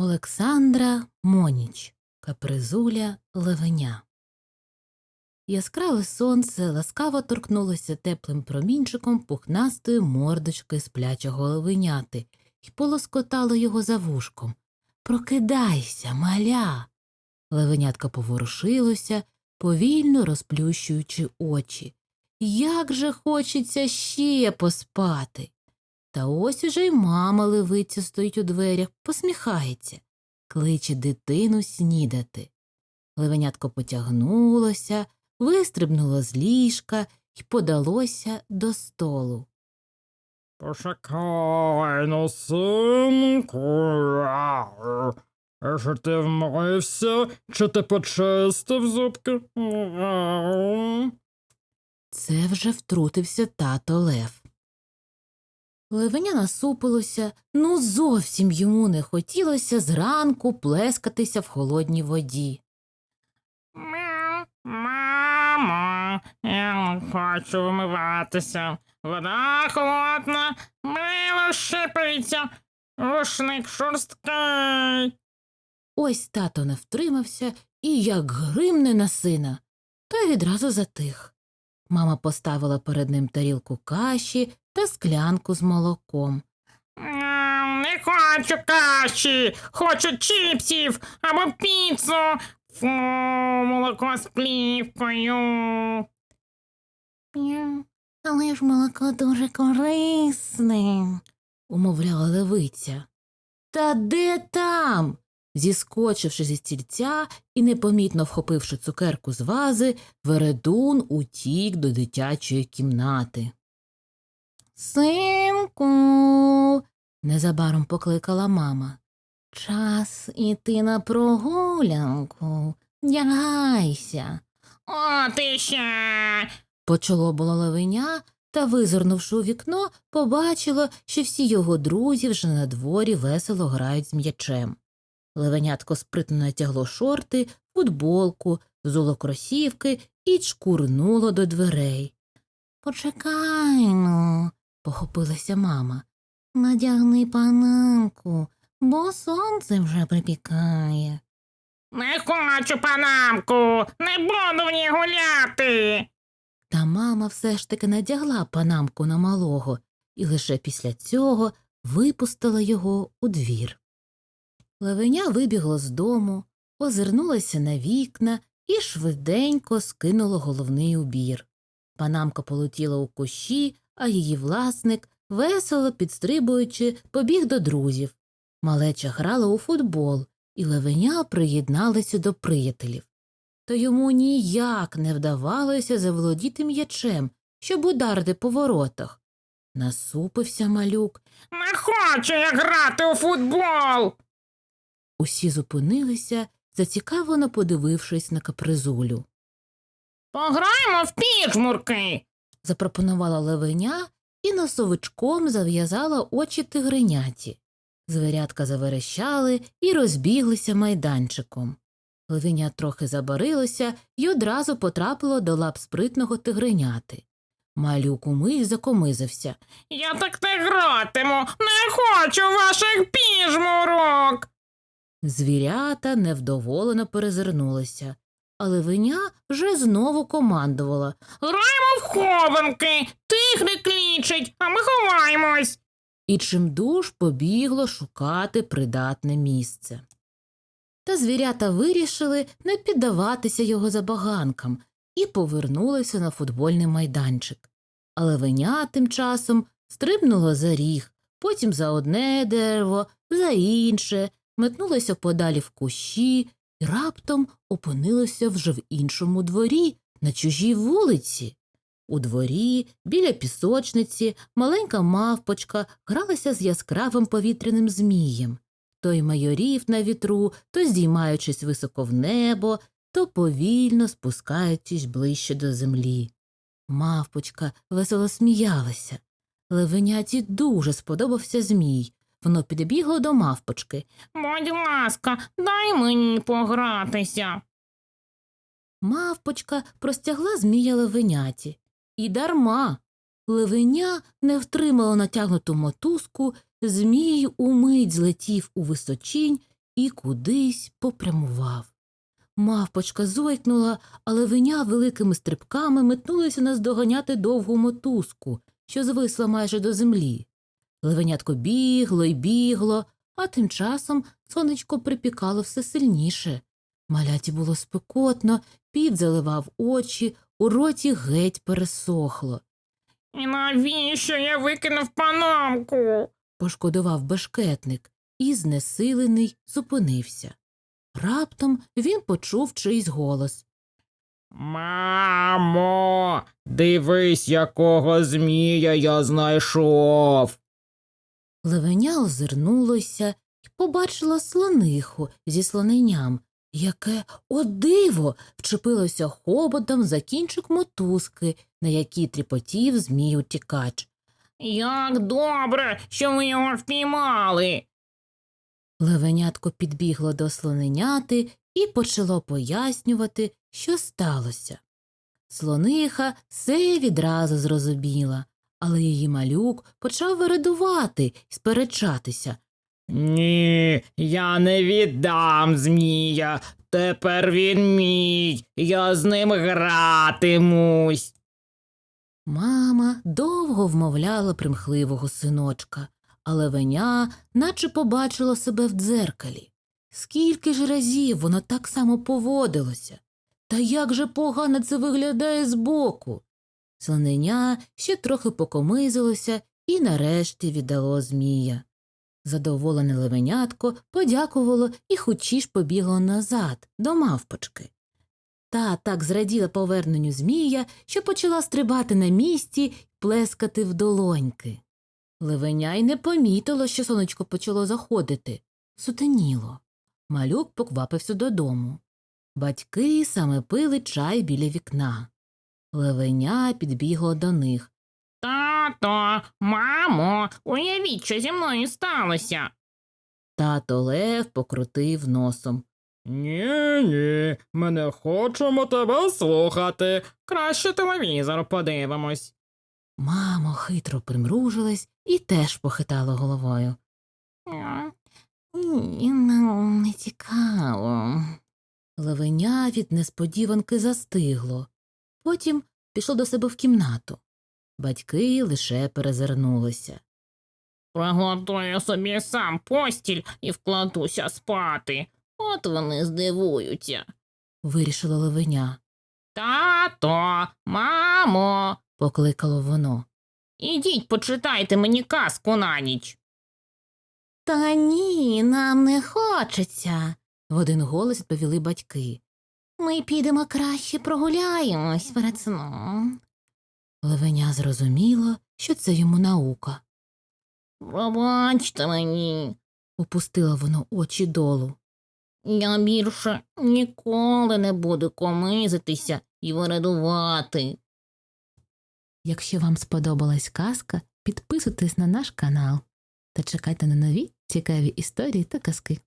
Олександра Моніч, Капризуля Левеня. Яскраве сонце ласкаво торкнулося теплим промінчиком пухнастої мордочки сплячого левеняти і полоскотало його за вушком. Прокидайся, маля. Левенятка поворушилося, повільно розплющуючи очі. Як же хочеться ще поспати. Та ось уже й мама левиця стоїть у дверях, посміхається, кличе дитину снідати. Левенятко потягнулося, вистрибнуло з ліжка і подалося до столу. Почекай, ну, синку. Ау. Що ти вмився? Чи ти почистив зубки? Це вже втрутився тато Лев. Левеня насупилося, ну зовсім йому не хотілося зранку плескатися в холодній воді. Мамо, я не хочу вмиватися. Вода холодна, мило шипається, рушник шорсткий. Ось тато не втримався і як гримне на сина, той відразу затих. Мама поставила перед ним тарілку каші та склянку з молоком. Не хочу каші, хочу чіпсів або піцу. Фу, молоко з плівкою. Але ж молоко дуже корисне, умовляла левиця. Та де там? Зіскочивши зі стільця і непомітно вхопивши цукерку з вази, Вередун утік до дитячої кімнати. Синку. незабаром покликала мама. Час іти на прогулянку. Дягайся. О, ти ще. Почало було левеня, та, визирнувши у вікно, побачило, що всі його друзі вже на дворі весело грають з м'ячем. Левенятко спритно натягло шорти, футболку, взуло кросівки і чкурнуло до дверей. Почекай ну, похопилася мама. Надягни панамку, бо сонце вже припікає. Не хочу панамку, не буду в ній гуляти. Та мама все ж таки надягла панамку на малого і лише після цього випустила його у двір. Левеня вибігло з дому, озирнулася на вікна і швиденько скинуло головний убір. Панамка полетіла у кущі, а її власник, весело підстрибуючи, побіг до друзів. Малеча грала у футбол, і левеня приєдналася до приятелів. Та йому ніяк не вдавалося заволодіти м'ячем, щоб ударити по воротах. Насупився малюк, Не хочу я грати у футбол. усі зупинилися, зацікавлено подивившись на капризулю. Пограємо в піжмурки. Запропонувала левеня і носовичком зав'язала очі тигриняті. Звірятка заверещали і розбіглися майданчиком. Левеня трохи забарилося і одразу потрапило до лап спритного тигриняти. Малюк умить закомизився. Я так не гратиму, не хочу ваших піжмурок. Звірята невдоволено перезирнулися, а левеня вже знову командувала. В хованки, тигри клічуть, а ми ховаємось. і чимдуж побігло шукати придатне місце. Та звірята вирішили не піддаватися його забаганкам і повернулися на футбольний майданчик. Але веня тим часом стрибнуло за ріг, потім за одне дерево, за інше, метнулося подалі в кущі і раптом опинилося вже в іншому дворі, на чужій вулиці. У дворі, біля пісочниці, маленька мавпочка гралася з яскравим повітряним змієм. Той майорів на вітру, то здіймаючись високо в небо, то повільно спускаючись ближче до землі. Мавпочка весело сміялася. Левеняті дуже сподобався змій. Воно підбігло до мавпочки. Будь ласка, дай мені погратися. Мавпочка простягла змія левеняті. І дарма. Левеня не втримало натягнуту мотузку, змій умить злетів у височінь і кудись попрямував. Мавпочка зойкнула, а левеня великими стрибками метнулися наздоганяти довгу мотузку, що звисла майже до землі. Левенятко бігло й бігло, а тим часом сонечко припікало все сильніше. Маляті було спекотно, під заливав очі, у роті геть пересохло. І навіщо я викинув панамку? Пошкодував бешкетник і, знесилений, зупинився. Раптом він почув чийсь голос. Мамо, дивись, якого змія я знайшов. Левеня озирнулося і побачила слониху зі слоненям, яке, о диво, вчепилося хоботом за кінчик мотузки, на якій тріпотів змій утікач. Як добре, що ви його впіймали. Левенятко підбігло до слоненяти і почало пояснювати, що сталося. Слониха все відразу зрозуміла, але її малюк почав вередувати й сперечатися. Ні, я не віддам змія. Тепер він мій. Я з ним гратимусь. Мама довго вмовляла примхливого синочка, а левеня наче побачила себе в дзеркалі. Скільки ж разів воно так само поводилося? Та як же погано це виглядає збоку? Слоненя ще трохи покомизилося і нарешті віддало змія. Задоволене левенятко подякувало і хочі ж побігло назад, до мавпочки. Та так зраділа поверненню змія, що почала стрибати на місці й плескати в долоньки. Левеня й не помітило, що сонечко почало заходити. Сутеніло. Малюк поквапився додому. Батьки саме пили чай біля вікна. Левеня підбігло до них. Тато, мамо, уявіть, що зі мною сталося. Тато Лев покрутив носом. Ні, ні, ми не хочемо тебе слухати. Краще телевізор подивимось. Мамо хитро примружилась і теж похитала головою. Ні, не цікаво. Левеня від несподіванки застигло. Потім пішло до себе в кімнату. Батьки лише перезирнулися. Приготую собі сам постіль і вкладуся спати. От вони здивуються. Вирішила левеня, Тато, мамо, покликало воно. ідіть почитайте мені казку на ніч. Та ні, нам не хочеться, в один голос відповіли батьки. Ми підемо краще прогуляємось перед сном. Левеня зрозуміло, що це йому наука. Пробачте мені, Опустило воно очі долу. я більше ніколи не буду комизитися і вирадувати. Якщо вам сподобалась казка, підписуйтесь на наш канал та чекайте на нові цікаві історії та казки.